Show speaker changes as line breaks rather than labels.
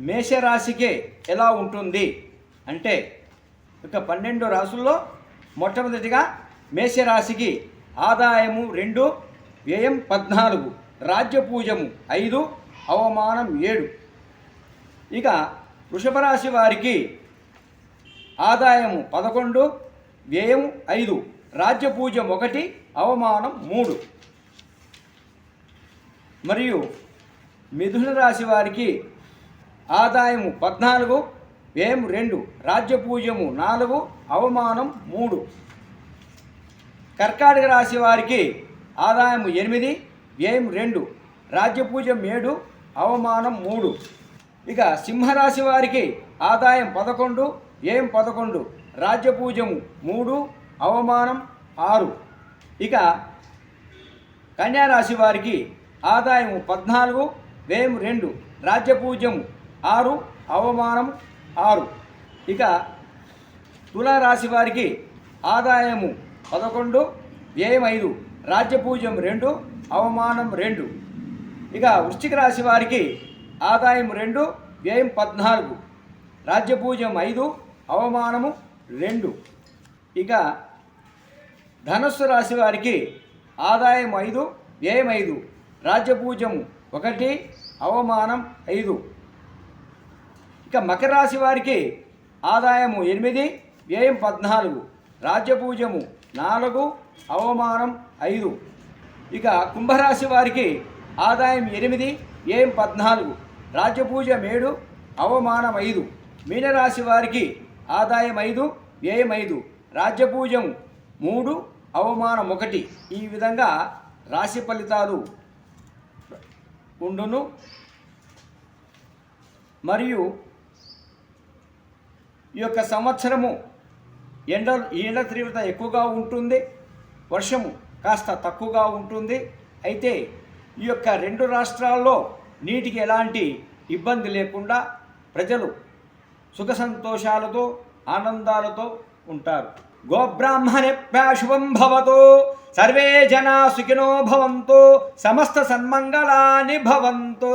మేషరాశికి ఎలా ఉంటుంది? అంటే ఇక పన్నెండు రాసుల్లో మొట్టమొదటిగా మేషరాశికి ఆదాయము రెండు వ్యయం పద్నాలుగు రాజ్యపూజము ఐదు అవమానం ఏడు. ఇక వృషభ రాశి వారికి ఆదాయము పదకొండు వ్యయం ఐదు రాజ్యపూజం ఒకటి అవమానం మూడు. మరియు మిథున రాశి వారికి ఆదాయము పద్నాలుగు వ్యయం రెండు రాజ్యపూజ్యము నాలుగు అవమానం మూడు. కర్కాటక రాశి వారికి ఆదాయము ఎనిమిది వ్యయం రెండు రాజ్యపూజ్యం ఏడు అవమానం మూడు. ఇక సింహరాశి వారికి ఆదాయం పదకొండు వ్యయం పదకొండు రాజ్యపూజము మూడు అవమానం ఆరు. ఇక కన్యారాశి వారికి ఆదాయము పద్నాలుగు వ్యయం రెండు రాజ్యపూజ్యము ఆరు అవమానం ఆరు. ఇక తులారాశి వారికి ఆదాయము పదకొండు వ్యయం ఐదు రాజ్యపూజ్యం రెండు అవమానం రెండు. ఇక వృశ్చిక రాశి వారికి ఆదాయం రెండు వ్యయం పద్నాలుగు రాజ్యపూజ్యం ఐదు అవమానము రెండు. ఇక ధనుస్సు రాశి వారికి ఆదాయం ఐదు వ్యయం ఐదు రాజ్యపూజ్యం ఒకటి అవమానం ఐదు. ఇక మకర రాశి వారికి ఆదాయము ఎనిమిది వ్యయం పద్నాలుగు రాజ్యపూజము నాలుగు అవమానం ఐదు. ఇక కుంభరాశి వారికి ఆదాయం ఎనిమిది వ్యయం పద్నాలుగు రాజ్యపూజం ఏడు అవమానం ఐదు. మీనరాశి వారికి ఆదాయం ఐదు వ్యయం ఐదు రాజ్యపూజం మూడు అవమానం ఒకటి. ఈ విధంగా రాశి ఫలితాలు ఉండును. మరియు ఈ యొక్క సంవత్సరము ఎండ ఎండ తీవ్రత ఎక్కువగా ఉంటుంది వర్షము కాస్త తక్కువగా ఉంటుంది. అయితే ఈ యొక్క రెండు రాష్ట్రాల్లో నీటికి ఎలాంటి ఇబ్బంది లేకుండా ప్రజలు సుఖ సంతోషాలతో ఆనందాలతో ఉంటారు. గోబ్రాహ్మణేభ్యాశుభం భవతు సర్వే జనా సుఖినో భవంతు సమస్త సన్మంగళాని భవంతు.